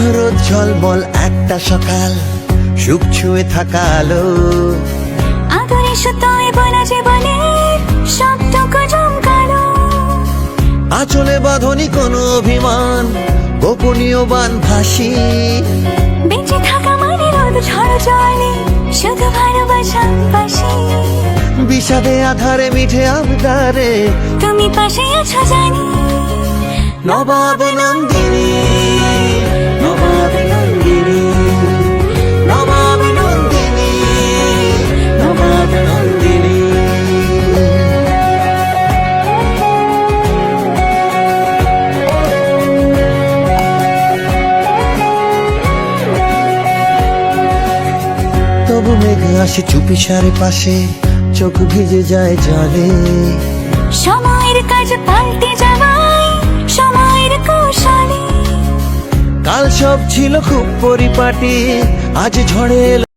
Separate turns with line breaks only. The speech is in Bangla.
রোদ ঝলমল একটা সকাল সুখ ছুঁয়ে থাকা আলো।
আদরে সুতোয় বোনা জীবনের সবটুকু জমকালো।
আচলে বাঁধনি কোনো অভিমান গোপনীয় বান ভাসি
বেঁচে থাকা মানে রোদ ঝড় জলে শুধু ভালোবাসা পাশে।
বিষাদে আধারে মিঠে আবদারে।
তুমি পাশে আছো জানি।
নবাব নন্দিনী তবু মেঘ আসে চুপি সারে পাশে চোখ ভিজে যায় জলে।
সময়ের কাজ পাল্টে যাওয়ায় সময়ের কৌশলে।
কাল সব ছিল খুব পরিপাটি আজ ঝড়ে